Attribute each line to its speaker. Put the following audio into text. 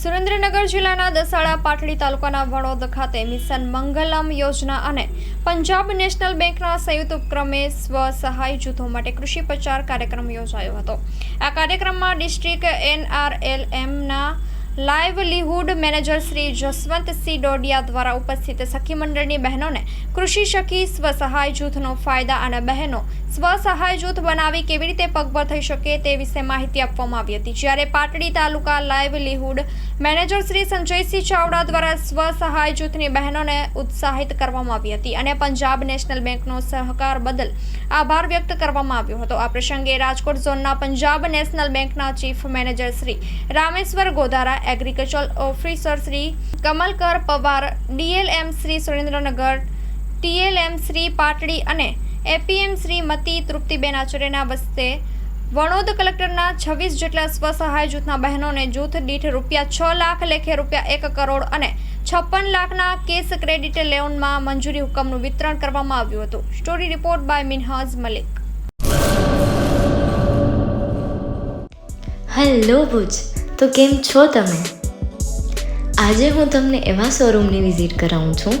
Speaker 1: સુરેન્દ્રનગર જિલ્લાના દસાડા પાટડી તાલુકાના વડોદ ખાતે મિશન મંગલમ યોજના અને પંજાબ નેશનલ બેંકના સંયુક્ત ઉપક્રમે સ્વ સહાય જૂથો માટે કૃષિ પ્રચાર કાર્યક્રમ યોજાયો હતો. આ કાર્યક્રમમાં ડિસ્ટ્રિક્ટ એનઆરએલએમના લાઇવલીહુડ મેનેજર શ્રી જસવંતસિંહ ડોડિયા દ્વારા ઉપસ્થિત સખી મંડળની બહેનોને કૃષિ સખી સ્વ સહાય જૂથનો ફાયદા અને બહેનો સ્વ સહાય જૂથ બનાવી કેવી રીતે પગભર થઈ શકે તે વિશે માહિતી આપવામાં આવી હતી. જ્યારે પાટડી તાલુકા લાઇવલીહુડ મેનેજર શ્રી સંજયસિંહ ચાવડા દ્વારા સ્વસહાય જૂથની બહેનોને ઉત્સાહિત કરવામાં આવી હતી અને પંજાબ નેશનલ બેંકનો સહકાર બદલ આભાર વ્યક્ત કરવામાં આવ્યો હતો. આ પ્રસંગે રાજકોટ ઝોનના પંજાબ નેશનલ બેંકના chief manager Shri Rameshwar Godhara, agriculture officer Shri Kamalkar Pawar, DLM Shri Surendranagar, TLM Shri Patdi અને એપીએમ શ્રીમતી તૃપ્તિબેન આચાર્યના વસ્તે વણોદ કલેક્ટરના છવ્વીસ જેટલા સ્વસહાય જૂથના બહેનોને જૂથ દીઠ રૂપિયા છ લાખ લેખે રૂપિયા એક કરોડ અને છપ્પન લાખના કેસ ક્રેડિટ લેઉનમાં મંજૂરી હુકમનું વિતરણ કરવામાં આવ્યું હતું. Story report by Minhaz Malik.
Speaker 2: Hello Bhuj, તો કેમ છો તમે? આજે હું તમને એવા શોરૂમની વિઝિટ કરાવું છું